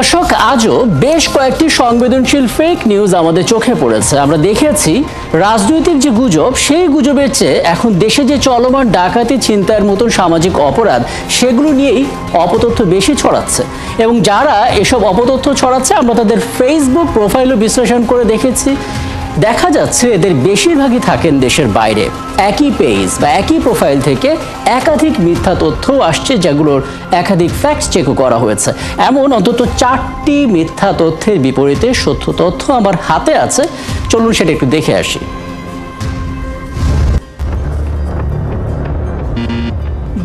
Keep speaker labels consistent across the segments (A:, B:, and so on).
A: দর্শক, আজও বেশ কয়েকটি সংবেদনশীল ফেক নিউজ আমাদের চোখে পড়েছে। আমরা দেখেছি রাজনৈতিক যে গুজব, সেই গুজবের চেয়ে এখন দেশে যে চলমান ডাকাতি চিন্তার মতন সামাজিক অপরাধ, সেগুলো নিয়েই অপতথ্য বেশি ছড়াচ্ছে। এবং যারা এসব অপতথ্য ছড়াচ্ছে, আমরা তাদের ফেসবুক প্রোফাইলও বিশ্লেষণ করে দেখেছি। দেখা যাচ্ছে এদের বেশিরভাগই থাকেন দেশের বাইরে। একই পেজ বা একই প্রোফাইল থেকে একাধিক মিথ্যা তথ্য আসছে যেগুলোর একাধিক ফ্যাক্ট চেকও করা হয়েছে। এমন অন্তত চারটি মিথ্যা তথ্যের বিপরীতে সত্য তথ্য আমার হাতে আছে। চলুন সেটা একটু দেখে আসি।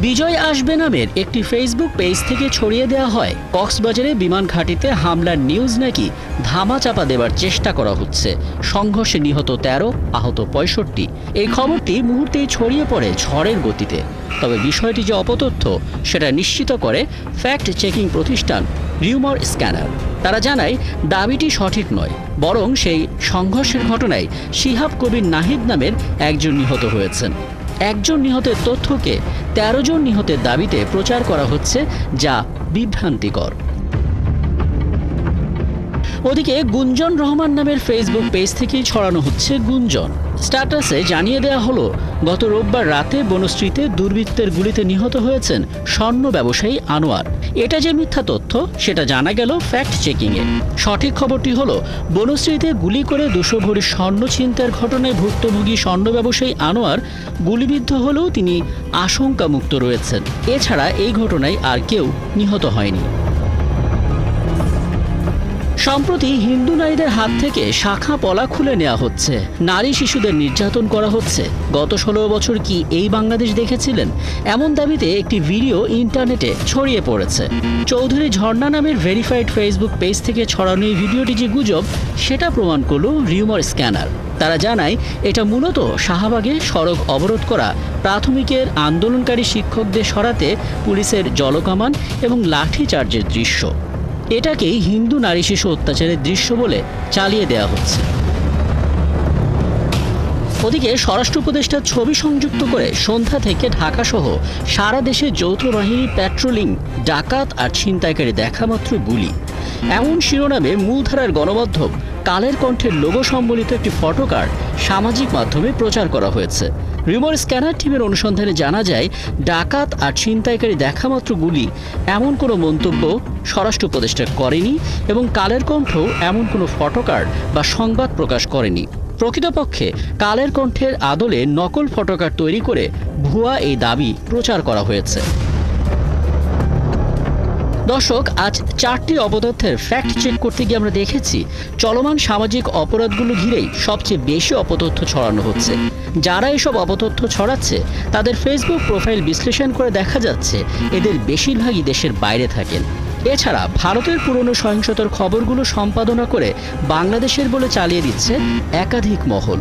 A: বিজয় আসবে নামের একটি ফেসবুক পেজ থেকে ছড়িয়ে দেওয়া হয়। কক্সবাজারে বিমান ঘাঁটিতে হামলার নিউজ নাকি ধামা চাপা দেবার চেষ্টা করা হচ্ছে। সংঘর্ষে নিহত তেরো, আহত পঁয়ষট্টি। এই খবরটি মুহূর্তেই ছড়িয়ে পড়ে ঝড়ের গতিতে। তবে বিষয়টি যে অপতথ্য, সেটা নিশ্চিত করে ফ্যাক্ট চেকিং প্রতিষ্ঠান রিউমার স্ক্যানার তারা জানায়, দাবিটি সঠিক নয়, বরং সেই সংঘর্ষের ঘটনায় শিহাব কবির নাহিদ নামের একজন নিহত হয়েছেন। একজন নিহতের তথ্যকে তেরো জন নিহতের দাবিতে প্রচার করা হচ্ছে যা বিভ্রান্তিকর। ওদিকে গুঞ্জন রহমান নামের ফেসবুক পেজ থেকেই ছড়ানো হচ্ছে গুঞ্জন। স্ট্যাটাসে জানিয়ে দেওয়া হলো, গত রোববার রাতে বনশ্রীতে দুর্বৃত্তের গুলিতে নিহত হয়েছেন স্বর্ণ ব্যবসায়ী আনোয়ার। এটা যে মিথ্যা তথ্য, সেটা জানা গেল ফ্যাক্ট চেকিংয়ে সঠিক খবরটি হলো, বনশ্রীতে গুলি করে দুশো ভরি স্বর্ণ ছিনতাইয়ের ঘটনায় ভুক্তভোগী স্বর্ণ ব্যবসায়ী আনোয়ার গুলিবিদ্ধ হলেও তিনি আশঙ্কামুক্ত রয়েছেন। এছাড়া এই ঘটনায় আর কেউ নিহত হয়নি। সম্প্রতি হিন্দু নারীদের হাত থেকে শাখা পলা খুলে নেওয়া হচ্ছে। নারী শিশুদের নির্যাতন করা হচ্ছে। গত ষোলো বছর কি এই বাংলাদেশ দেখেছিলেন? এমন দাবিতে একটি ভিডিও ইন্টারনেটে ছড়িয়ে পড়েছে। চৌধুরী ঝর্ণা নামের ভেরিফাইড ফেসবুক পেজ থেকে ছড়ানো এই ভিডিওটি যে গুজব, সেটা প্রমাণ করল রিউমার স্ক্যানার। তারা জানায়, এটা মূলত শাহবাগে সড়ক অবরোধ করা প্রাথমিকের আন্দোলনকারী শিক্ষকদের সরাতে পুলিশের জলকামান এবং লাঠি চার্জের দৃশ্য। এটাকেই হিন্দু নারী শিশু অত্যাচারের দৃশ্য বলে চালিয়ে দেওয়া হচ্ছে। ওদিকে স্বরাষ্ট্র উপদেষ্টার ছবি সংযুক্ত করে সন্ধ্যা থেকে ঢাকা সহ সারা দেশে যৌথ বাহিনী প্যাট্রোলিং ডাকাত আর ছিনতাইকারী দেখামাত্র গুলি। এমন শিরোনামে মূলধারার গণমাধ্যম কালের কণ্ঠের লোগো সম্বলিত একটি ফটো কার্ড সামাজিক মাধ্যমে প্রচার করা হয়েছে। রিমোর স্ক্যানার টিমের অনুসন্ধানে জানা যায়, ডাকাত আর ছিনতাইকারী দেখামাত্র গুলি। এমন কোনো মন্তব্য স্বরাষ্ট্র উপদেষ্টা করেনি এবং কালের কণ্ঠ এমন কোনো ফটোকার্ড বা সংবাদ প্রকাশ করেনি। প্রকৃতপক্ষে, কালের কণ্ঠের আদলে নকল ফটোকার্ড তৈরি করে ভুয়া এই দাবি প্রচার করা হয়েছে। দর্শক, আজ চারটি অপতথ্যের ফ্যাক্ট চেক করতে গিয়ে আমরা দেখেছি, চলমান সামাজিক অপরাধগুলো ঘিরেই সবচেয়ে বেশি অপতথ্য ছড়ানো হচ্ছে। যারা এসব অপতথ্য ছড়াচ্ছে, তাদের ফেসবুক প্রোফাইল বিশ্লেষণ করে দেখা যাচ্ছে, এদের বেশিরভাগই দেশের বাইরে থাকেন। এছাড়া ভারতের পুরনো সহিংসতার খবরগুলো সম্পাদনা করে বাংলাদেশের বলে চালিয়ে দিচ্ছে একাধিক মহল।